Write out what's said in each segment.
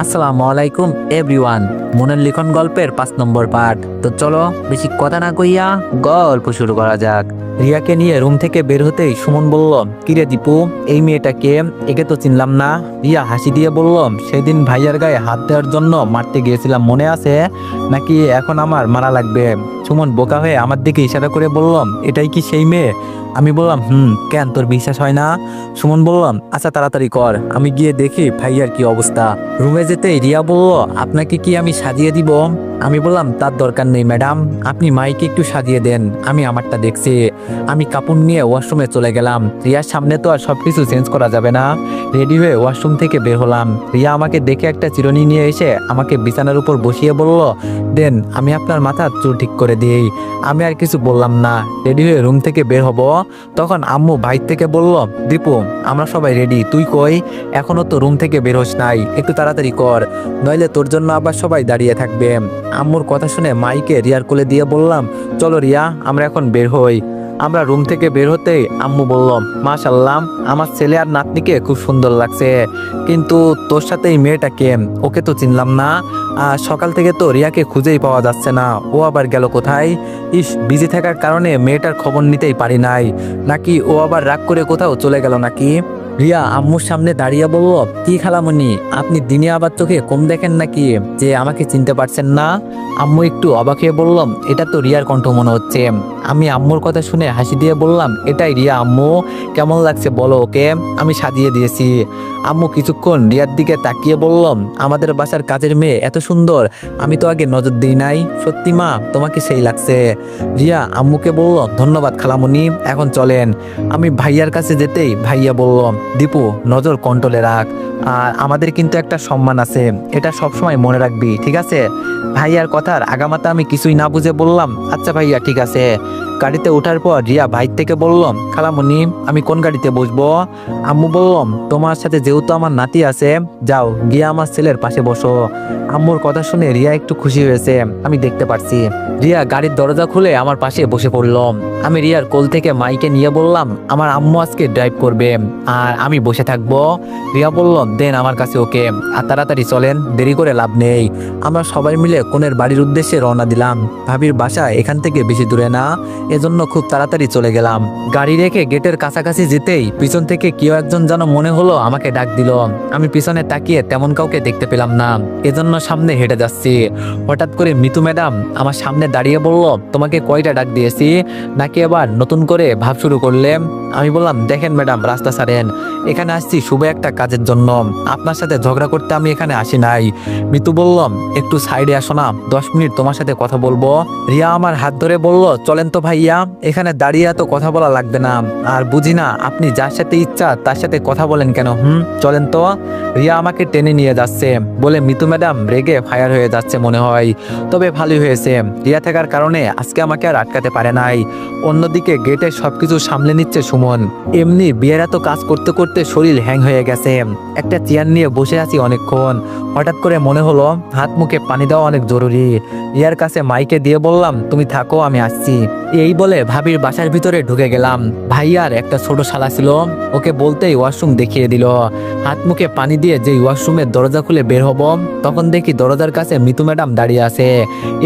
আসসালামু আলাইকুম এভরিওয়ান মনের লিখন গল্পের পাঁচ নম্বর পাঠ। তো চলো, বেশি কথা না কইয়া গল্প শুরু করা যাক। রিয়াকে নিয়ে রুম থেকে বের হতেই সুমন বলল, কিরে দীপু, এই মেয়েটাকে একে তো চিনলাম না। রিয়া হাসি দিয়ে বলল, সেদিন ভাইয়ার গায়ে হাত দেওয়ার জন্য মারতে গিয়েছিলাম, মনে আছে? নাকি এখন আমার মারা লাগবে? সুমন বোকা হয়ে আমার দিকে ইশারা করে বললাম এটাই কি সেই মেয়ে? আমি বললাম, হুম, কেন তোর বিশ্বাস হয় না? সুমন বললাম আচ্ছা তাড়াতাড়ি কর, আমি গিয়ে দেখি ভাইয়ার কি অবস্থা। রুমে যেতেই রিয়া বলল, আপনাকে কি আমি সাজিয়ে দিব? আমি বললাম, তার দরকার নেই, ম্যাডাম। আপনি মাইকে একটু সাজিয়ে দেন, আমি আমারটা দেখছি। আমি কাপড় নিয়ে ওয়াশরুমে চলে গেলাম। রিয়ার সামনে তো আর সবকিছু চেঞ্জ করা যাবে না। রেডি হয়ে ওয়াশরুম থেকে বের হলাম। রিয়া আমাকে দেখে একটা চিরুনি নিয়ে এসে আমাকে বিছানার উপর বসিয়ে বলল, দেন, আমি আপনার মাথার চুল ঠিক করে দিই। আমি আর কিছু বললাম না। রেডি হয়ে রুম থেকে বের হব। তখন আম্মু ভাই থেকে বলল, দীপু, আমরা সবাই রেডি। তুই কই? এখনও তো রুম থেকে বের হোস নাই। একটু তাড়াতাড়ি কর। নইলে তোর জন্য আবার সবাই দাঁড়িয়ে থাকবে। আম্মুর কথা শুনে মাইকে রিয়ার কোলে দিয়ে বললাম, চলো রিয়া, আমরা এখন বের হই। আমরা রুম থেকে বের হতেই আম্মু বলল মাশাল্লাহ আমার ছেলে আর নাতনিকে খুব সুন্দর লাগছে। কিন্তু তোর সাথে এই মেয়েটাকে ওকে তো চিনলাম না। আর সকাল থেকে তো রিয়াকে খুঁজেই পাওয়া যাচ্ছে না। ও আবার গেল কোথায়? ইস বিজি থাকার কারণে মেয়েটার খবর নিতেই পারি নাই। নাকি ও আবার রাগ করে কোথাও চলে গেল নাকি? রিয়া আম্মুর সামনে দাঁড়িয়ে বলল, কি খালামণি আপনি দিনে আবার চোখে কম দেখেন নাকি যে আমাকে চিনতে পারছেন না? আম্মু একটু অবাক হয়ে বললাম এটা তো রিয়ার কণ্ঠ মনে হচ্ছে। আমি আম্মুর কথা শুনে হাসি দিয়ে বললাম, এটাই রিয়া আম্মু, কেমন লাগছে বলো ওকে? আমি সাজিয়ে দিয়েছি। আম্মু কিছুক্ষণ রিয়ার দিকে তাকিয়ে বললাম আমাদের বাসার কাজের মেয়ে এত সুন্দর, আমি তো আগে নজর দিই নাই। সত্যি মা, তোমাকে সেই লাগছে। রিয়া আম্মুকে বলল, ধন্যবাদ খালামুনি, এখন চলেন। আমি ভাইয়ার কাছে যেতেই ভাইয়া বলল, দীপু, নজর কন্ট্রোলে রাখ। আর আমাদের কিন্তু একটা সম্মান আছে। এটা সবসময় মনে রাখবি, ঠিক আছে? ভাইয়ার কথার আগামাতা আমি কিছুই না বুঝে বললাম আচ্ছা ভাইয়া, ঠিক আছে। গাড়িতে ওঠার পর রিয়া ভাই থেকে বললাম, খালামুনি, আমি কোন গাড়িতে বসবো? আম্মু বললাম, তোমার সাথে যেহেতু আমার নাতি আছে, যাও, গিয়ে আমার ছেলের পাশে বসো। আম্মুর কথা শুনে রিয়া একটু খুশি হয়েছে, আমি দেখতে পারছি। রিয়া গাড়ির দরজা খুলে আমার পাশে বসে পড়লাম আমি রিয়ার কোল থেকে মাইকে নিয়ে বললাম, আমার আম্মু আজকে ড্রাইভ করবে আর আমি বসে থাকব। রিয়া বলল, দেন আমার কাছে ওকে। আর তাড়াতাড়ি চলেন, দেরি করে লাভ নেই। আমরা সবাই মিলে কোনের বাড়ির উদ্দেশ্যে রওনা দিলাম। ভাবির বাসা এখান থেকে বেশি দূরে না, এজন্য খুব তাড়াতাড়ি চলে গেলাম। গাড়ি রেখে গেটের কাছাকাছি যেতেই পিছন থেকে কেউ একজন যেন মনে হলো আমাকে ডাক দিল। আমি পিছনে তাকিয়ে তেমন কাউকে দেখতে পেলাম না, এজন্য সামনে হেঁটে যাচ্ছি। হঠাৎ করে মিতু ম্যাডাম আমার সামনে দাঁড়িয়ে বলল, তোমাকে কয়টা ডাক দিয়েছি? নাকি আবার নতুন করে ভাব শুরু করলেন আমি বললাম, দেখেন ম্যাডাম, রাস্তা ছাড়েন। এখানে আসছি শুভ একটা কাজের জন্য। আপনার সাথে ঝগড়া করতে আমি এখানে আসি নাই। মিতু বললাম, একটু সাইডে আসো না, দশ মিনিট তোমার সাথে কথা বলব। রিয়া আমার হাত ধরে বলল, চলেন তো ভাইয়া, এখানে দাঁড়িয়ে এত কথা বলা লাগবে না। আর বুঝি না, আপনি যার সাথে ইচ্ছা, তার সাথে কথা বলেন কেন, হুম? চলেন তো। রিয়া আমাকে টেনে নিয়ে যাচ্ছে। বলে, মিতু ম্যাডাম, রেগে ফায়ার হয়ে যাচ্ছে মনে হয়। তবে ভালোই হয়েছে। রিয়া থাকার কারণে আজকে আমাকে আর আটকাতে পারে নাই। অন্যদিকে গেটে সবকিছু সামলে নিচ্ছে সুমন। এমনি বিয়ের এত কাজ করতে করতে শরীর হ্যাং হয়ে গেছে। একটা চেয়ার নিয়ে বসে আছি অনেকক্ষণ। হঠাৎ করে মনে হলো, হাত মুখে পানি দেওয়া অনেক জরুরি। ইয়ার কাছে মাইকে দিয়ে বললাম, তুমি থাকো, আমি আসছি। এই বলে ভাবির বাসার ভিতরে ঢুকে গেলাম। ভাইয়ার একটা ছোট শালা ছিল, ওকে বলতেই ওয়াশরুম দেখিয়ে দিল। হাত মুখে পানি দিয়ে যেই ওয়াশরুমের দরজা খুলে বের হব, তখন দেখি দরজার কাছে মিতু ম্যাডাম দাঁড়িয়ে আছে।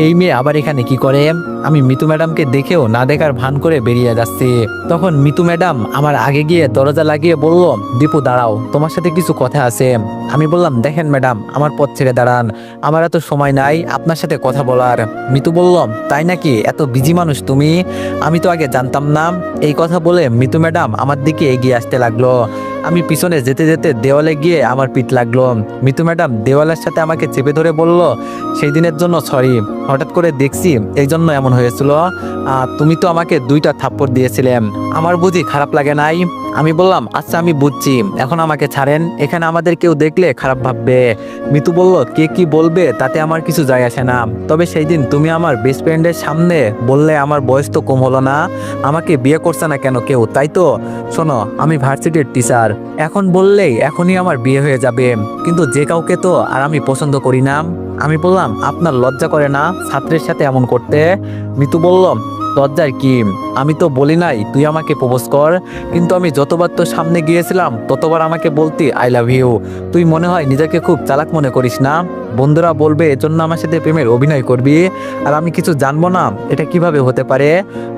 এই মেয়ে আবার এখানে কি করে? আমি মিতু ম্যাডামকে দেখেও না দেখার ভান করে বেরিয়ে যাচ্ছি। তখন মিতু ম্যাডাম আমার আগে গিয়ে দরজা লাগিয়ে বলল, দীপু, দাঁড়াও, তোমার সাথে কিছু কথা আছে। আমি বললাম, দেখেন ম্যাডাম, আমার পথ ছেড়ে দাঁড়ান। আমার এত সময় নাই, আপনার সাথে কথা বলার। মিতু বললাম তাই নাকি? এত বিজি মানুষ তুমি? আমি তো আগে জানতাম না। এই কথা বলে মিতু ম্যাডাম আমার দিকে এগিয়ে আসতে লাগল। আমি পিছনে যেতে যেতে দেওয়ালে গিয়ে আমার পিঠ লাগল। মিতু ম্যাডাম দেওয়ালের সাথে আমাকে চেপে ধরে বলল, সেই দিনের জন্য সরি। হঠাৎ করে দেখছি এই জন্য এমন হয়েছিল। তুমি তো আমাকে দুইটা থাপ্পড় দিয়েছিলে। আমার বুঝি খারাপ লাগে নাই? আমি বললাম আচ্ছা আমি বুঝছি। এখন আমাকে ছাড়েন। এখানে আমাদের কেউ দেখলে খারাপ ভাববে। মিতু বলল, কে কি বলবে? তাতে আমার কিছু যায় আসে না। তবে সেই দিন তুমি আমার বেস্ট ফ্রেন্ডের সামনে বললে আমার বয়স তো কম হলো না। আমাকে বিয়ে করছে না কেন কেউ, তাই তো? শোনো, আমি ভার্সিটির টিচার এখন বললেই এখনই আমার বিয়ে হয়ে যাবে। কিন্তু যে কাউকে তো আর আমি পছন্দ করি না। আমি বললাম, আপনার লজ্জা করে না ছাত্রের সাথে এমন করতে? মিতু বলল লজ্জার কি আমি তো বলি নাই, তুই আমাকে প্রপোজ কর, কিন্তু আমি যতবার তোর সামনে গিয়েছিলাম, ততবার আমাকে বলতি আই লাভ ইউ তুই মনে হয় নিজেকে খুব চালাক মনে করিস না? বন্ধুরা বলবে, এজন্য আমার সাথে প্রেমের অভিনয় করবি, আর আমি কিছু জানব না, এটা কীভাবে হতে পারে?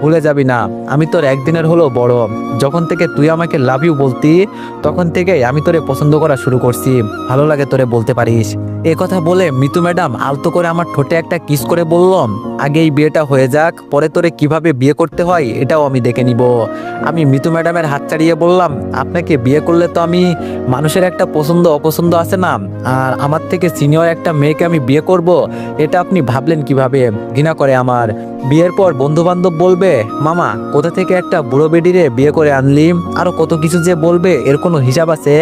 ভুলে যাবি না, আমি তোর একদিনের হলো বড়। যখন থেকে তুই আমাকে লাভ ইউ বলতি, তখন থেকেই আমি তোরে পছন্দ করা শুরু করছি। ভালো লাগে তোরে বলতে পারিস। এ কথা বলে মিতু ম্যাডাম আলতো করে আমার ঠোঁটে একটা কিস করে বললাম আগে এই বিয়েটা হয়ে যাক, পরে তোরে কীভাবে বিয়ে করতে হয় এটাও আমি দেখে নিব। আমি মিতু ম্যাডামের হাত ছাড়িয়ে বললাম, আপনাকে বিয়ে করলে তো আমি মানুষের একটা পছন্দ অপছন্দ আছে না, আর আমার থেকে সিনিয়র একটা মেয়েকে আমি বিয়ে করব, এটা আপনি ভাবলেন কীভাবে? ঘৃণা করে আমার। বিয়ের পর বন্ধু বান্ধব বলবে, মামা, কোথা থেকে একটা বুড়ো বেডিরে বিয়ে করে আনলি? আরও কত কিছু যে বলবে, এর কোনো হিসাব আছে?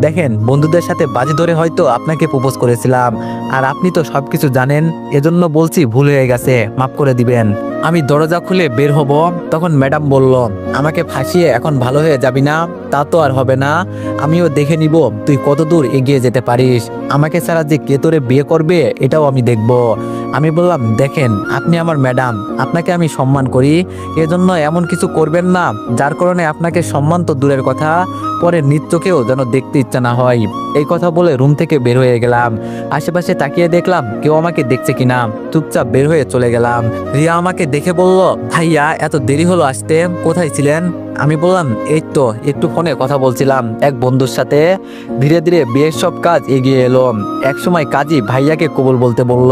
দেখেন, বন্ধুদের সাথে বাজি ধরে হয়তো আপনাকে প্রপোজ করেছিলাম আর আপনি তো সবকিছু জানেন এজন্য বলছি ভুল হয়ে গেছে মাফ করে দিবেন। আমি দরজা খুলে বের হব। তখন ম্যাডাম বলল, আমাকে ফাঁসিয়ে এখন ভালো হয়ে যাবি না? তা তো আর হবে না। আমিও দেখে নিব তুই কত দূর এগিয়ে যেতে পারিস। আমাকে ছাড়া যে কে তোরে বিয়ে করবে, এটাও আমি দেখব। আমি বললাম, দেখেন, আপনি আমার ম্যাডাম। আপনাকে আমি সম্মান করি। এজন্য এমন কিছু করবেন না। যার কারণে আপনাকে সম্মান তো দূরের কথা। পরে নৃত্যকেও যেন দেখতে ইচ্ছা না হয়। এই কথা বলে রুম থেকে বের হয়ে গেলাম। আশেপাশে তাকিয়ে দেখলাম, কেউ আমাকে দেখছে কিনা। চুপচাপ বের হয়ে চলে গেলাম। রিয়া আমাকে দেখে বলল ভাইয়া এত দেরি হলো আসতে? কোথায় ছিলেন? আমি বললাম, এই তো, একটু ফোনে কথা বলছিলাম। এক বন্ধুর সাথে ধীরে ধীরে বিয়ের সব কাজ এগিয়ে এলো। একসময় কাজী ভাইয়াকে কবুল বলতে বলল।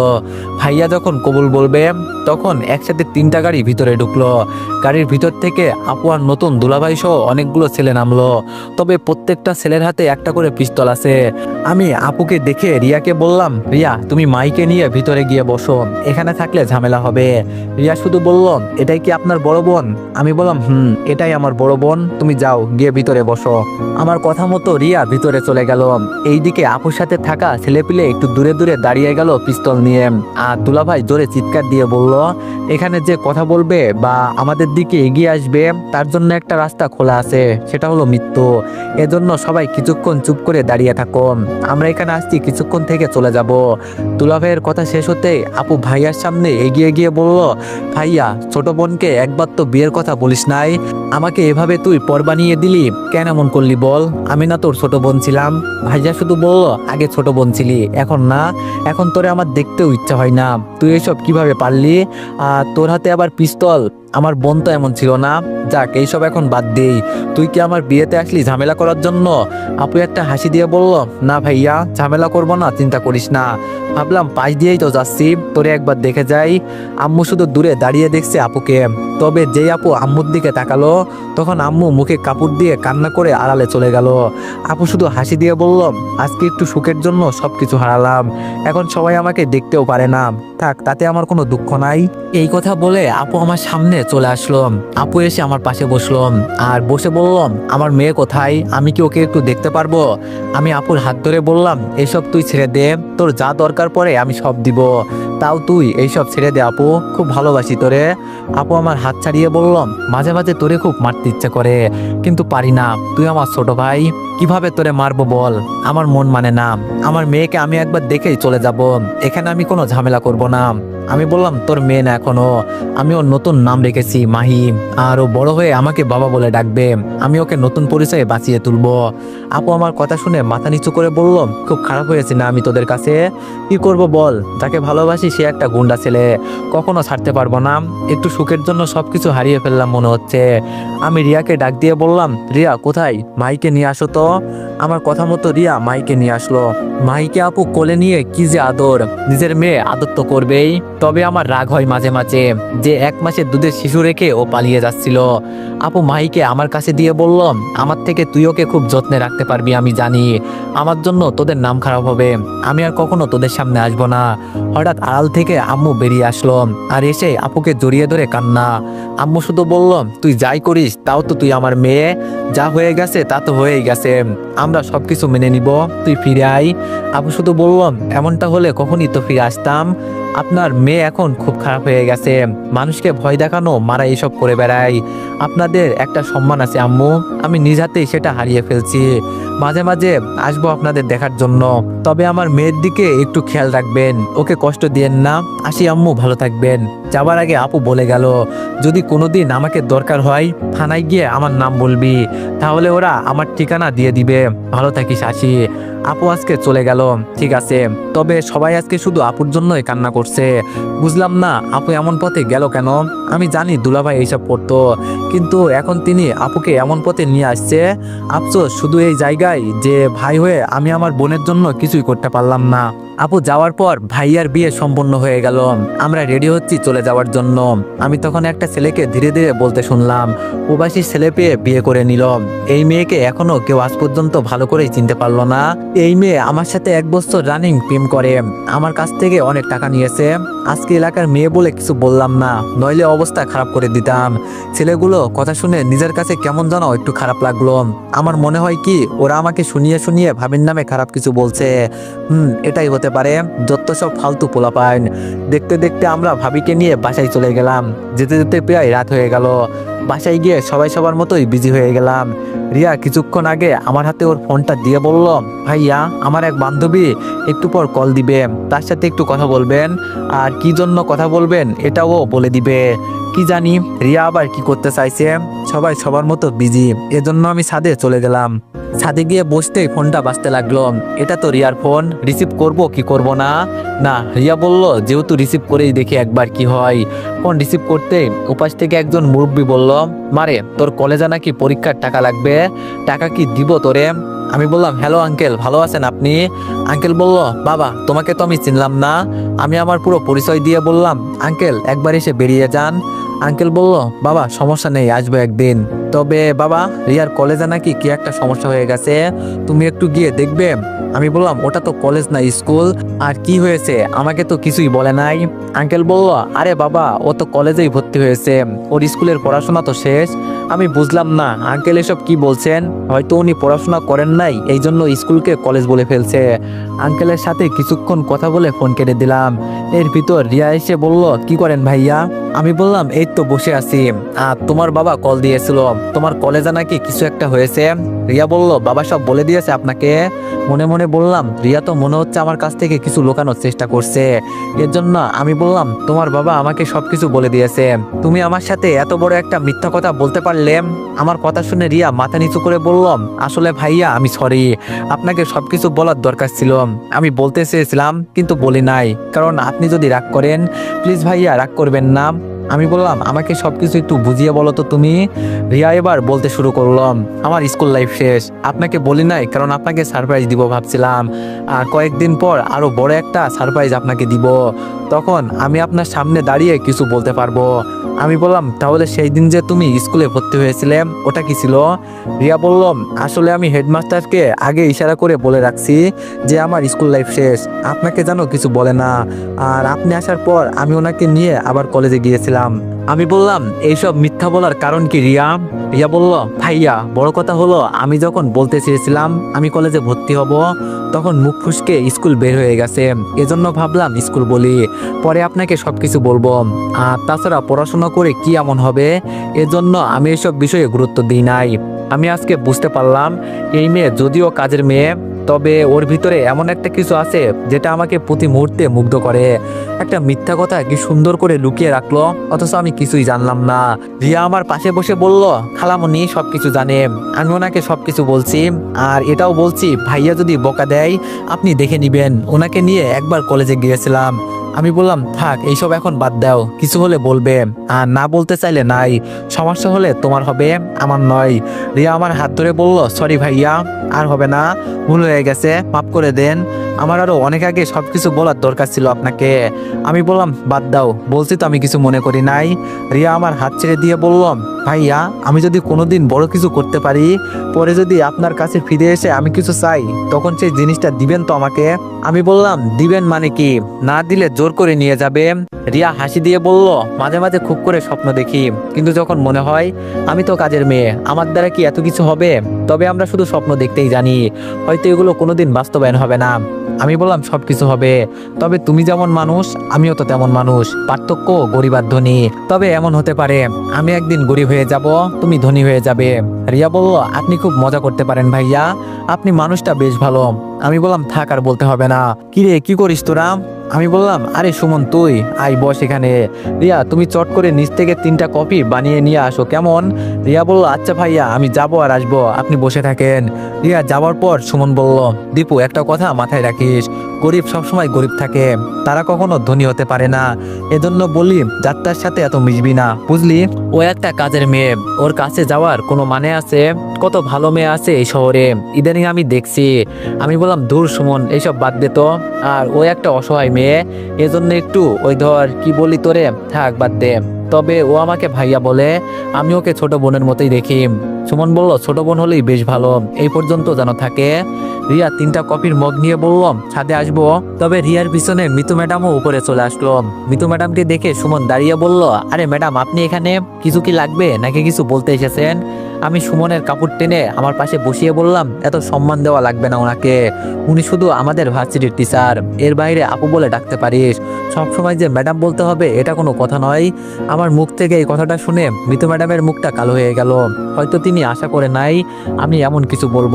ভাইয়া যখন কবুল বলবে, তখন একসাথে তিনটা গাড়ি ভিতরে ঢুকলো। গাড়ির ভিতর থেকে আপু আর নতুন দুলাভাই সহ অনেকগুলো ছেলে নামলো। তবে প্রত্যেকটা ছেলের হাতে একটা করে পিস্তল আছে। আমি আপুকে দেখে রিয়াকে বললাম, রিয়া, তুমি মাইকে নিয়ে ভিতরে গিয়ে বসো। এখানে থাকলে ঝামেলা হবে। রিয়া শুধু বলল, এটাই কি আপনার বড় বোন? আমি বললাম, হুম, এটাই আমার বড় বোন, তুমি যাও, গিয়ে ভিতরে বসো। আমার কথা মতো রিয়া ভিতরে চলে গেল। এইদিকে আপুর সাথে থাকা ছেলেপিলে একটু দূরে দূরে দাঁড়িয়ে গেল পিস্তল নিয়ে। আর দুলাভাই জোরে চিৎকার দিয়ে বলল, এখানে যে কথা বলবে বা আমাদের দিকে এগিয়ে আসবে, তার জন্য একটা রাস্তা খোলা আছে। সেটা হলো মৃত্যু। এজন্য সবাই কিছুক্ষণ চুপ করে দাঁড়িয়ে থাকো। আমরা এখানে আসছি কিছুক্ষণ থেকে চলে যাব। দুলাভাইয়ের কথা শেষ হতে আপু ভাইয়ার সামনে এগিয়ে গিয়ে বলল, ভাইয়া, ছোট বোনকে একবার তো বিয়ের কথা বলিস নাই। আমাকে এভাবে তুই পর বানিয়ে দিলি, কেন এমন করলি বল? আমি না তোর ছোট বোন ছিলাম। ভাইজা শুধু বলল, আগে ছোট বোন ছিলি, এখন না। এখন তোরে আমার দেখতেও ইচ্ছা হয় না। তুই এসব কীভাবে পারলি? আর তোর হাতে আবার পিস্তল আমার বোন তো এমন ছিল না। যাক, এইসব এখন বাদ দেই তুই কি আমার বিয়েতে আসলি ঝামেলা করার জন্য? আপু একটা হাসি দিয়ে বলল, না ভাইয়া, ঝামেলা করব না, চিন্তা করিস না। ভাবলাম, পাশ দিয়েই তো যাচ্ছি, তোরে একবার দেখে যাই। আম্মু শুধু দূরে দাঁড়িয়ে দেখছে আপুকে। তবে যেই আপু আম্মুর দিকে তাকালো, তখন আম্মু মুখে কাপড় দিয়ে কান্না করে আড়ালে চলে গেল। আপু শুধু হাসি দিয়ে বলল, আজকে একটু সুখের জন্য সবকিছু হারালাম। এখন সবাই আমাকে দেখতেও পারে না। থাক, তাতে আমার কোনো দুঃখ নাই। এই কথা বলে আপু আমার সামনে চলে আসলো আপু এসে আমার পাশে বসলাম। আর বসে বললাম, আমার মেয়ে কোথায়? আমি কি ওকে একটু দেখতে পারব? আমি আপুর হাত ধরে বললাম, এসব তুই ছেড়ে দে। তোর যা দরকার পড়ে আমি সব দিব। তাও তুই এইসব ছেড়ে দে আপু। খুব ভালোবাসি তোরে। আপু আমার হাত ছাড়িয়ে বললাম, মাঝে মাঝে তোরে খুব মারতে ইচ্ছে করে। কিন্তু পারি না। তুই আমার ছোট ভাই। কীভাবে তোরে মারবো বল? আমার মন মানে না। আমার মেয়েকে আমি একবার দেখেই চলে যাব। এখানে আমি কোনো ঝামেলা করব না। আমি বললাম, তোর মেয়ে না এখনও। আমি ওর নতুন নাম রেখেছি মাহিম আর ও বড় হয়ে আমাকে বাবা বলে ডাকবে। আমি ওকে নতুন পরিচয়ে বাঁচিয়ে তুলবো। আপু আমার কথা শুনে মাথা নিচু করে বলল, খুব খারাপ হয়েছে না আমি তোদের কাছে? কি করব বল? যাকে ভালোবাসি সে একটা গুন্ডা ছেলে। কখনো ছাড়তে পারব না। একটু সুখের জন্য সবকিছু হারিয়ে ফেললাম মনে হচ্ছে। আমি রিয়াকে ডাক দিয়ে বললাম, রিয়া, কোথায়? মাইকে নিয়ে আসো তো। আমার কথা মতো রিয়া মাইকে নিয়ে আসলো। মাইকে আপু কোলে নিয়ে কি যে আদর, নিজের মেয়ে আদর তো করবেই। তবে আমার রাগ হয় মাঝে মাঝে, যে এক মাসের দুধের শিশু রেখে ও পালিয়ে যাচ্ছিল। আপু মাহিকে আমার কাছে দিয়ে বললাম আমার থেকে তুই ওকে খুব যত্নে রাখতে পারবি, আমি জানি। আমার জন্য তোদের নাম খারাপ হবে। আমি আর কখনো তোদের সামনে আসব না। হঠাৎ আড়াল থেকে আম্মু বেরিয়ে আসলো, আর এসে আপুকে জড়িয়ে ধরে কান্না। আম্মু শুধু বলল, তুই যাই করিস, তাও তো তুই আমার মেয়ে। যা হয়ে গেছে, তা তো হয়েই গেছে। আমরা সব কিছু মেনে নিব, তুই ফিরে আই আপু শুধু বললাম, এমনটা হলে কখনই তো ফিরে আসতাম। আপনার মেয়ে এখন খুব খারাপ হয়ে গেছে। মানুষকে ভয় দেখানো, মারা এসব করে বেড়ায়। আপনাদের একটা সম্মান আছে, আম্মু। আমি নিজ হাতেই সেটা হারিয়ে ফেলছি। মাঝে মাঝে আসব আপনাদের দেখার জন্য। তবে আমার মেয়ের দিকে একটু খেয়াল রাখবেন। ওকে কষ্ট দিয়েন না। আসি, আম্মু, ভালো থাকবেন। যাবার আগে আপু বলে গেল, যদি কোনোদিন আমাকে দরকার হয়, থানায় গিয়ে আমার নাম বলবি। তাহলে ওরা আমার ঠিকানা দিয়ে দিবে। ভালো থাকিস, আসি। আপু আজকে চলে গেল, ঠিক আছে। তবে সবাই আজকে শুধু আপুর জন্যই কান্না করছে। বুঝলাম না, আপু এমন পথে গেল কেন? আমি জানি দুলাভাই এইসব করতো, কিন্তু এখন তিনি আপুকে এমন পথে নিয়ে আসছে। আপসো শুধু এই জায়গায় যে ভাই হয়ে আমি আমার বোনের জন্য কিছুই করতে পারলাম না। আপু যাওয়ার পর ভাইয়ার বিয়ে সম্পন্ন হয়ে গেল। আমরা রেডি হচ্ছি চলে যাওয়ার জন্য। আমি তখন একটা ছেলেকে ধীরে ধীরে বলতে শুনলাম প্রবাসী ছেলে পেয়ে বিয়ে করে নিল। এই মেয়েকে এখনও কেউ আজ পর্যন্ত ভালো করেই চিনতে পারল না। এই মেয়ে আমার সাথে এক বছর রানিং প্রেম করে। আমার কাছ থেকে অনেক টাকা নিয়েছে। আজকে এলাকার মেয়ে বলে কিছু বললাম না। নইলে অবস্থা খারাপ করে দিতাম। ছেলেগুলো কথা শুনে নিজের কাছে কেমন যেন একটু খারাপ লাগল। আমার মনে হয় কি, ওরা আমাকে শুনিয়ে শুনিয়ে ভাবির নামে খারাপ কিছু বলছে। হুম, এটাই হতে পারে, যত সব ফালতু পোলাপাইন দেখতে দেখতে আমরা ভাবিকে নিয়ে বাসায় চলে গেলাম। যেতে যেতে প্রায় রাত হয়ে গেল। বাসায় গিয়ে সবাই সবার মতোই বিজি হয়ে গেলাম। রিয়া কিছুক্ষণ আগে আমার হাতে ওর ফোনটা দিয়ে বলল, ভাইয়া, আমার এক বান্ধবী একটু পর কল দিবে। তার সাথে একটু কথা বলবেন। আর কি জন্য কথা বলবেন, এটাও বলে দিবে। কি জানি, রিয়া আবার কি করতে চাইছে? সবাই সবার মতো বিজি এজন্য আমি ছাদে চলে গেলাম। ছাদে গিয়ে বসতেই ফোনটা বাজতে লাগল। এটা তো রিয়ার ফোন, রিসিভ করব কি করব না? না, রিয়া বলল, যেহেতু রিসিভ করেই দেখি একবার কি হয়। ফোন রিসিভ করতে উপাস থেকে একজন মুরব্বী বলল, মারে, তোর কলেজে নাকি পরীক্ষার টাকা লাগবে? টাকা কি দিব তোরে? আমি বললাম, হ্যালো আঙ্কেল, ভালো আছেন আপনি? আঙ্কেল বলল, বাবা, তোমাকে তো আমি চিনলাম না। আমি আমার পুরো পরিচয় দিয়ে বললাম, আঙ্কেল, একবার এসে বেরিয়ে যান। আঙ্কেল বলল, বাবা, সমস্যা নেই, আসব একদিন। তবে, বাবা, রিয়ার কলেজে নাকি কি একটা সমস্যা হয়ে গেছে? তুমি একটু গিয়ে দেখবে। আমি বললাম, ওটা তো কলেজ না, স্কুল। আর কি হয়েছে? আমাকে তো কিছুই বলে নাই। আঙ্কেল বলল, আরে বাবা, ও তো কলেজেই ভর্তি হয়েছে। ওর স্কুলের পড়াশোনা তো শেষ। আমি বুঝলাম না। আঙ্কেল এসব কি বলছেন? হয়তো উনি পড়াশোনা করেন নাই এই জন্য স্কুলকে কলেজ বলে ফেলছে। আঙ্কেলের সাথে কিছুক্ষণ কথা বলে ফোন কেটে দিলাম। এর ভিতর রিয়া এসে বলল, কি করেন ভাইয়া? আমি বললাম, এই তো বসে আছি। আর তোমার বাবা কল দিয়েছিল। তোমার কলেজে নাকি কিছু একটা হয়েছে? রিয়া বলল, বাবা সব বলে দিয়েছে আপনাকে? মনে মনে বললাম, রিয়া তো মনে হচ্ছে আমার কাছ থেকে কিছু লুকানোর চেষ্টা করছে। এর জন্য আমি বললাম, তোমার বাবা আমাকে সবকিছু বলে দিয়েছে। তুমি আমার সাথে এত বড় একটা মিথ্যা কথা বলতে পারলে আমার কথা শুনে রিয়া মাথা নিচু করে বললাম, আসলে ভাইয়া, আমি সরি আপনাকে সবকিছু বলার দরকার ছিল। আমি বলতে চেয়েছিলাম, কিন্তু বলি নাই। কারণ আপনি যদি রাগ করেন প্লিজ ভাইয়া, রাগ করবেন না। আমি বললাম, আমাকে সবকিছু একটু বুঝিয়ে বলো তো তুমি। রিয়া এবার বলতে শুরু করলাম, আমার স্কুল লাইফ শেষ। আপনাকে বলি নাই, কারণ আপনাকে সারপ্রাইজ দিব ভাবছিলাম। আর কয়েকদিন পর আরও বড় একটা সারপ্রাইজ আপনাকে দিব। তখন আমি আপনার সামনে দাঁড়িয়ে কিছু বলতে পারব। আমি বললাম, তাহলে সেই দিন যে তুমি স্কুলে ভর্তি হয়েছিলে, ওটা কি ছিল? রিয়া বললাম আসলে আমি হেডমাস্টারকে আগে ইশারা করে বলে রাখছি যে আমার স্কুল লাইফ শেষ। আপনাকে যেন কিছু বলে না। আর আপনি আসার পর আমি ওনাকে নিয়ে আবার কলেজে গিয়েছিলাম। আমি বললাম, এইসব মিথ্যা বলার কারণ কি রিয়া? রিয়া বলল, ভাইয়া, বড় কথা হলো, আমি যখন বলতে চেয়েছিলাম, আমি কলেজে ভর্তি হব, তখন মুখ ফুসকে স্কুল বের হয়ে গেছে। এজন্য ভাবলাম স্কুল বলি, পরে আপনাকে সবকিছু বলব। আর তাছাড়া পড়াশোনা করে কি এমন হবে? এজন্য আমি এসব বিষয়ে গুরুত্ব দিই নাই। আমি আজকে বুঝতে পারলাম, এই মেয়ে যদিও কাজের মেয়ে তবে ওর ভিতরে এমন একটা কিছু আছে যেটা আমাকে প্রতি মুহূর্তে মুগ্ধ করে। একটা মিথ্যা কথা কি সুন্দর করে লুকিয়ে রাখল? অথচ আমি কিছুই জানলাম না। রিয়া আমার পাশে বসে বলল, খালামনি সব কিছু জানে, আমি ওনাকে সব কিছু বলছি। আর এটাও বলছি, ভাইয়া যদি বোকা দেয়, আপনি দেখে নিবেন। ওনাকে নিয়ে একবার কলেজে গিয়েছিলাম। আমি বললাম, থাক, এইসব এখন বাদ দাও। কিছু হলে বলবে। আর না বলতে চাইলে নাই। সমস্যা হলে তোমার হবে, আমার নয়। রিয়া আমার হাত ধরে বলল, সরি ভাইয়া, আর হবে না। ভুল হয়ে গেছে, মাফ করে দেন। আমার আরও অনেক আগে সবকিছু বলার দরকার ছিল আপনাকে। আমি বললাম, বাদ দাও। বলছি তো আমি কিছু মনে করি নাই। রিয়া আমার হাত ছেড়ে দিয়ে বললাম ভাইয়া, আমি যদি কোনোদিন বড় কিছু করতে পারি, পরে যদি আপনার কাছে ফিরে এসে আমি কিছু চাই, তখন সেই জিনিসটা দিবেন তো আমাকে? আমি বললাম, দিবেন মানে কি? না দিলে জোর করে নিয়ে যাবে। রিয়া হাসি দিয়ে বলল, মাঝে মাঝে খুব করে স্বপ্ন দেখি, কিন্তু যখন মনে হয়, আমি তো কাজের মেয়ে, আমার দ্বারা কি এত কিছু হবে? তবে আমরা শুধু স্বপ্ন দেখতেই জানি, হয়তো এগুলো কোনোদিন বাস্তবায়ন হবে না। আমি বললাম সব কিছু হবে। তবে তুমি যেমন মানুষ, আমিও তো তেমন মানুষ। পার্থক্য গরিব আর ধনী। তবে এমন হতে পারে, আমি একদিন গরিব হয়ে যাব, তুমি ধনী হয়ে যাবে। রিয়া বলল, আপনি খুব মজা করতে পারেন ভাইয়া, আপনি মানুষটা বেশ ভালো। আমি বললাম, থাক আর বলতে হবে না। কিরে কি করিস তোরা? আমি বললাম, আরে সুমন, তুই আই বস এখানে। রিয়া, তুমি চট করে নিচ থেকে তিনটা কপি বানিয়ে নিয়ে আসো, কেমন? রিয়া বলল আচ্ছা ভাইয়া, আমি যাব আর আসব, আপনি বসে থাকেন। রিয়া যাওয়ার পর সুমন বলল, দীপু, একটা কথা মাথায় রাখিস। গরিব সবসময় গরিব থাকে। তারা কখনো ধনী হতে পারে না। এজন্য বলি, যাত্রার সাথে এত মিশবি না। বুঝলি? ও একটা কাজের মেয়ে। ওর কাছে যাওয়ার কোনো মানে আছে? কত ভালো মেয়ে আছে এই শহরে। ইদানিং আমি দেখছি। আমি বললাম, দূর সুমন, এইসব বাদ দে তো। আর ও একটা অসহায় মেয়ে। এজন্য একটু ওই ধর, কি বলি তোরে? থাক, বাদ দে। তবে ও আমাকে ভাইয়া বলে, আমি ওকে ছোট বোনের মতোই দেখি। সুমন বলল, ছোট বোন হলেই বেশ ভালো। এই পর্যন্ত যেন থাকে। রিয়া তিনটা কপির মগ নিয়ে বললাম, ছাদে আসব? তবে রিয়ার পিছনে মিতু ম্যাডামও উপরে চলে আসলো। মিতু ম্যাডামকে দেখে সুমন দাঁড়িয়ে বলল, আরে ম্যাডাম, আপনি এখানে কিছু কি লাগবে? নাকি কিছু বলতে এসেছেন? আমি সুমনের কাপড় টেনে আমার পাশে বসিয়ে বললাম, এত সম্মান দেওয়া লাগবে না ওনাকে। উনি শুধু আমাদের ভার্সিটির টিচার। এর বাইরে আপু বলে ডাকতে পারিস। সবসময় যে ম্যাডাম বলতে হবে, এটা কোনো কথা নয়। আমার মুখ থেকে এই কথাটা শুনে মিতু ম্যাডামের মুখটা কালো হয়ে গেল। হয়তো তিনি আশা করে নাই, আমি এমন কিছু বলব।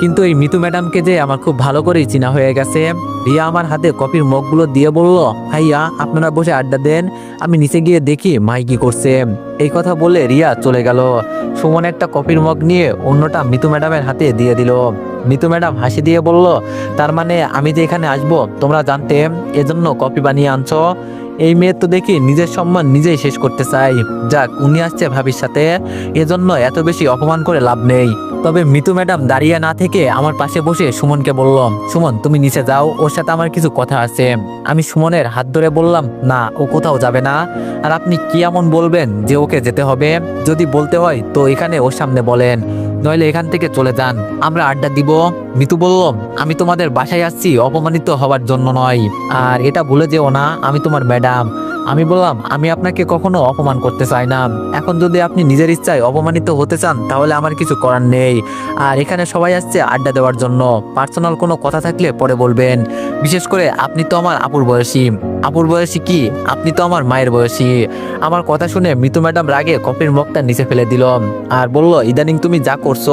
কিন্তু এই মিতু ম্যাডামকে যে আমার খুব ভালো করেই চিনা হয়ে গেছে। রিয়া আমার হাতে কপির মগগুলো দিয়ে বলল, ভাইয়া, আপনারা বসে আড্ডা দেন, আমি নিচে গিয়ে দেখি মাই কি করছে। এই কথা বলে রিয়া চলে গেল। সুমন একটা কপির মগ নিয়ে অন্যটা মিতু ম্যাডামের হাতে দিয়ে দিল। মিতু ম্যাডাম হাসি দিয়ে বলল, তার মানে আমি যে এখানে আসব, তোমরা জানতে এজন্য কপি বানিয়ে আনছো? এই মেয়ে তো দেখি নিজের সম্মান নিজেই শেষ করতে চাই। যাক, উনি আসছে ভাবির সাথে। এজন্য এত বেশি অপমান করে লাভ নেই। তবে মিতু ম্যাডাম দাঁড়িয়ে না থেকে আমার পাশে বসে সুমনকে বললাম, সুমন, তুমি নিচে যাও, ওর সাথে আমার কিছু কথা আছে। আমি সুমনের হাত ধরে বললাম, না, ও কোথাও যাবে না। আর আপনি কি এমন বলবেন যে ওকে যেতে হবে? যদি বলতে হয়, তো এখানে ওর সামনে বলেন। নইলে এখান থেকে চলে যান। আমরা আড্ডা দিব। মিতু বলল, আমি তোমাদের বাসায় আসছি, অপমানিত হওয়ার জন্য নয়। আর এটা ভুলে যেও না, আমি তোমার ম্যাডাম। আমি বললাম, আমি আপনাকে কখনো অপমান করতে চাই না। এখন যদি আপনি নিজের ইচ্ছায় অপমানিত হতে চান, তাহলে আমার কিছু করার নেই। আর এখানে সবাই আসছে আড্ডা দেওয়ার জন্য। পার্সোনাল কোনো কথা থাকলে পরে বলবেন। বিশেষ করে, আপনি তো আমার আপুর বয়সী। আপুর বয়সী কি? আপনি তো আমার মায়ের বয়সী। আমার কথা শুনে মৃত ম্যাডাম রাগে কপির মগটা নিচে ফেলে দিল আর বলল, ইদানিং তুমি যা করছ,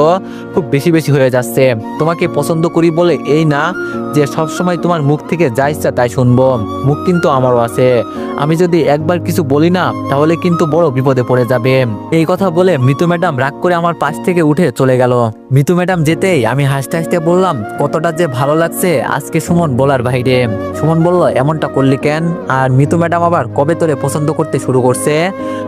খুব বেশি বেশি হয়ে যাচ্ছে। তোমাকে পছন্দ করি বলে এই না যে সব সময় তোমার মুখ থেকে যা ইচ্ছা তাই শুনব। মুখ কিন্তু আমারও আছে। আমি যদি একবার কিছু বলি না, তাহলে কিন্তু বড় বিপদে পড়ে যাবে। এই কথা বলে মিতু ম্যাডাম রাগ করে আমার পাশ থেকে উঠে চলে গেল। মিতু ম্যাডাম যেতেই আমি হাসতে হাসতে বললাম, কতটা যে ভালো লাগছে আজকে সুমন বলার বাইরে। সুমন বলল, এমনটা করলি কেন? আর মিতু ম্যাডাম আবার, কবে তোরে পছন্দ করতে শুরু করছে?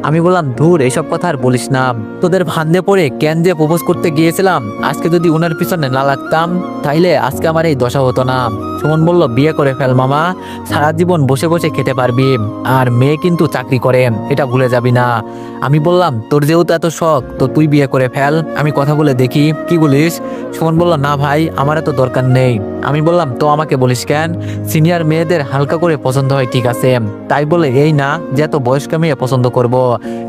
আমি বললাম, ধুর এইসব কথা আর বলিস না। তোদের ভান্দে পড়ে কেন যে প্রপোজ করতে গিয়েছিলাম, আজকে যদি উনার পিছনে না লাগতাম, তাইলে আজকে আমার এই দশা হতো না। সুমন বলল, বিয়ে করে ফেল মামা, সারা জীবন বসে বসে খেতে পারবি। আর মেয়ে কিন্তু চাকরি করে, এটা ভুলে যাবি না। আমি বললাম, তোর যেহেতু এত শখ, তো তুই বিয়ে করে ফেল। আমি কথা বলে দেখি, কি বলিস? সুমন বলল, না ভাই, আমার এত দরকার নেই। আমি বললাম, তো আমাকে বলিস কেন? সিনিয়র মেয়েদের হালকা করে পছন্দ হয় ঠিক আছে। তাই বলে, এই না, যে এত বয়স্ক মেয়ে পছন্দ করব।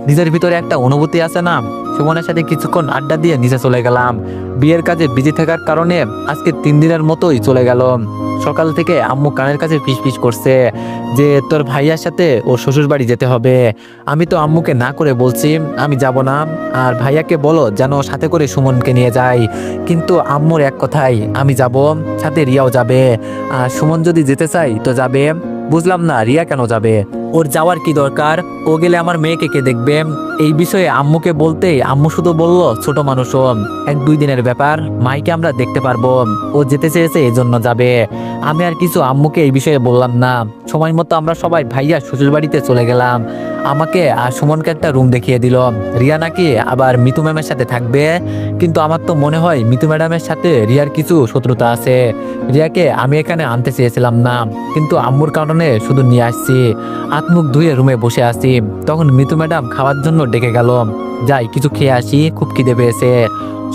নিজের ভিতরে একটা অনুভূতি আছে না? সুমনের সাথে কিছুক্ষণ আড্ডা দিয়ে নিচে চলে গেলাম। বিয়ের কাজে বিজি থাকার কারণে আজকে তিন দিনের মতোই চলে গেল। সকাল থেকে আম্মু কানের কাছে ফিস ফিস করছে যে তোর ভাইয়ার সাথে ও শ্বশুর বাড়ি যেতে হবে। আমি তো আম্মুকে না করে বলছি, আমি যাব না। আর ভাইয়াকে বলো যেন সাথে করে সুমনকে নিয়ে যায়। কিন্তু আম্মুর এক কথাই, আমি যাব, সাথে রিয়াও যাবে। আর সুমন যদি যেতে চাই তো যাবে। বুঝলাম না, রিয়া কেন যাবে? ওর যাওয়ার কি দরকার? ও গেলে আমার মেয়েকে কে দেখবে? এই বিষয়ে আম্মুকে বলতে আম্মু শুধু বলল, ছোট মানুষ এক দুই দিনের ব্যাপার, মাইকে আমরা দেখতে পারব। ও যেতে চেয়েছে এই জন্য যাবে। আমি আর কিছু আম্মুকে এই বিষয়ে বললাম না। সময় মতো আমরা সবাই ভাইয়া শ্বশুর বাড়িতে চলে গেলাম। আমাকে আর সুমনকে একটা রুম দেখিয়ে দিল। রিয়া নাকি আবার মিতু ম্যামের সাথে থাকবে? কিন্তু আমার তো মনে হয় মিতু ম্যাডামের সাথে রিয়ার কিছু শত্রুতা আছে। রিয়াকে আমি এখানে আনতে চেয়েছিলাম না, কিন্তু আম্মুর কারণে শুধু নিয়ে আসছি। হাত মুখ ধুয়ে রুমে বসে আছি। তখন মিতু ম্যাডাম খাওয়ার জন্য ডেকে গেল। যাই, কিছু খেয়ে আসি, খুব খিদে পেয়েছে।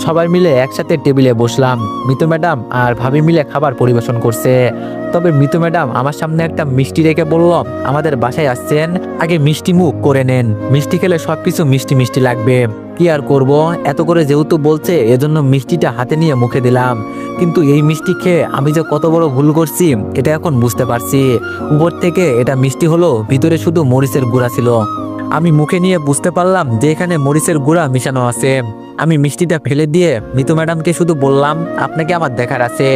সবাই মিলে একসাথে টেবিলে বসলাম। মিতু ম্যাডাম আর ভাবি মিলে খাবার পরিবেশন করছে। তবে মিতু ম্যাডাম, আমার সামনে একটা মিষ্টি রেখে বলল, আমাদের বাসায় আসছেন? আগে মিষ্টি মুখ করে নেন। মিষ্টি খেলে সবকিছু মিষ্টি মিষ্টি লাগবে। কি আর করব? এত করে যেহেতু বলছে, এজন্য মিষ্টিটা হাতে নিয়ে মুখে দিলাম। কিন্তু এই মিষ্টি খেয়ে আমি যে কত বড় ভুল করছি, এটা এখন বুঝতে পারছি। উপর থেকে এটা মিষ্টি হলো, ভিতরে শুধু মরিচের গুঁড়া ছিল। আমি মুখে নিয়ে বুঝতে পারলাম যে এখানে মরিচের গুঁড়া মিশানো আছে। আমি মিষ্টিটা ফেলে দিয়ে মিতু ম্যাডামকে শুধু বললাম, আপনাকে আমার দেখার আছে।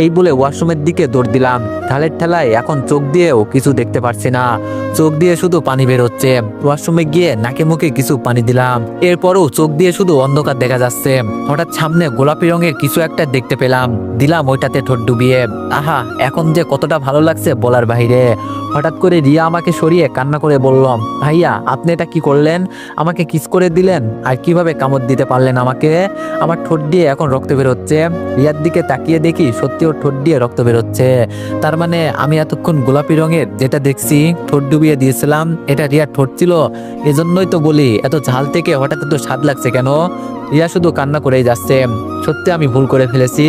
এই বলে ওয়াশরুমের দিকে দৌড় দিলাম। ঢালের ঠেলায় এখন চোখ দিয়েও কিছু দেখতে পারছি না। চোখ দিয়ে শুধু পানি বের হচ্ছে। ওয়াশরুমে গিয়ে নাকে মুখে কিছু পানি দিলাম। এরপরও চোখ দিয়ে শুধু অন্ধকার দেখা যাচ্ছে। হঠাৎ সামনে গোলাপি রঙের কিছু একটা দেখতে পেলাম। দিলাম ওইটাতে ঠোঁট ডুবিয়ে। আহা, এখন যে কতটা ভালো লাগছে বলার বাইরে হঠাৎ করে রিয়া আমাকে সরিয়ে কান্না করে বললাম ভাইয়া, আপনি এটা কি করলেন? আমাকে কিস করে দিলেন? আর কীভাবে কামড় দিতে পারলেন? আমাকে, আমার ঠোঁট দিয়ে এখন রক্ত বেরোচ্ছে। রিয়ার দিকে তাকিয়ে দেখি সত্যি ওর ঠোঁট দিয়ে রক্ত বেরোচ্ছে। তার মানে আমি এতক্ষণ গোলাপি রঙের যেটা দেখছি, ঠোঁট ডুবিয়ে দিয়েছিলাম, এটা রিয়ার ঠোঁট ছিল। এজন্যই তো বলি, এত ঝাল থেকে হঠাৎ এত স্বাদ লাগছে কেন? রিয়া শুধু কান্না করেই যাচ্ছে। সত্যি আমি ভুল করে ফেলেছি।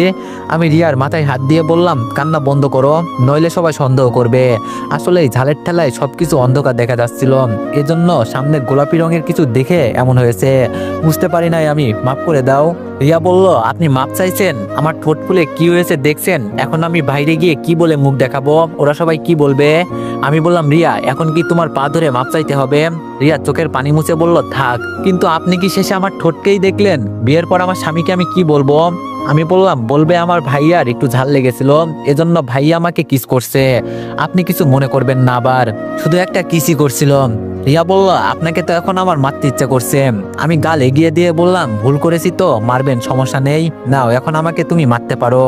আমি রিয়ার মাথায় হাত দিয়ে বললাম, কান্না বন্ধ করো, নইলে সবাই সন্দেহ করবে। আসলে এই ঝালের ঠেলায় সবকিছু অন্ধকার দেখা যাচ্ছিল। এজন্য সামনে গোলাপি রঙের কিছু দেখে এমন হয়েছে। বুঝতে পারি নাই আমি মাফ করে দাও। রিয়া বলল, আপনি মাপ চাইছেন? আমার ঠোঁট ফুলে কি হয়েছে দেখছেন? এখন আমি বাইরে গিয়ে কি বলে মুখ দেখাবো? ওরা সবাই কি বলবে? আমি বললাম, রিয়া, এখন কি তোমার পা ধরে মাপ চাইতে হবে? রিয়া চোখের পানি মুছে বলল, থাক, কিন্তু আপনি কি শেষে আমার ঠোঁটকেই দেখলেন? বিয়ের পর আমার স্বামীকে আমি কি বলব? আমি বললাম, বলবে আমার ভাইয়ার একটু ঝাল লেগেছিল। এজন্য ভাইয়া আমাকে কিস করছে। আপনি কিছু মনে করবেন না আবার। শুধু একটা কিসই করছিল। রিয়া বলল, আপনাকে তো এখন আমার মারতে ইচ্ছা করছে। আমি গাল এগিয়ে দিয়ে বললাম, ভুল করেছি তো, মারবেন, সমস্যা নেই। নাও, এখন আমাকে তুমি মারতে পারো।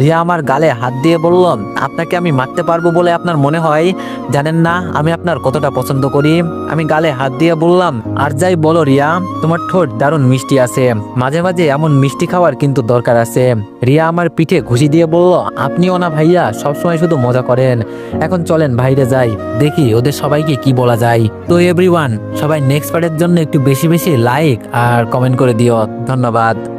রিয়া আমার গালে হাত দিয়ে বলল, আপনাকে আমি মারতে পারব বলে আপনার মনে হয়? জানেন না, আমি আপনার কতটা পছন্দ করি? আমি গালে হাত দিয়ে বললাম, আর যাই বলো রিয়া, তোমার ঠোঁট দারুণ মিষ্টি আছে। মাঝে মাঝে এমন মিষ্টি খাওয়ার কিন্তু দরকার আছে। রিয়া আমার পিঠে ঘুষি দিয়ে বলল, আপনিও না ভাইয়া, সবসময় শুধু মজা করেন। এখন চলেন বাইরে যাই, দেখি ওদের সবাইকে কি বলা যায়। তো এভরিওয়ান সবাই নেক্সট পার্টের জন্য একটু বেশি বেশি লাইক আর কমেন্ট করে দিও। ধন্যবাদ।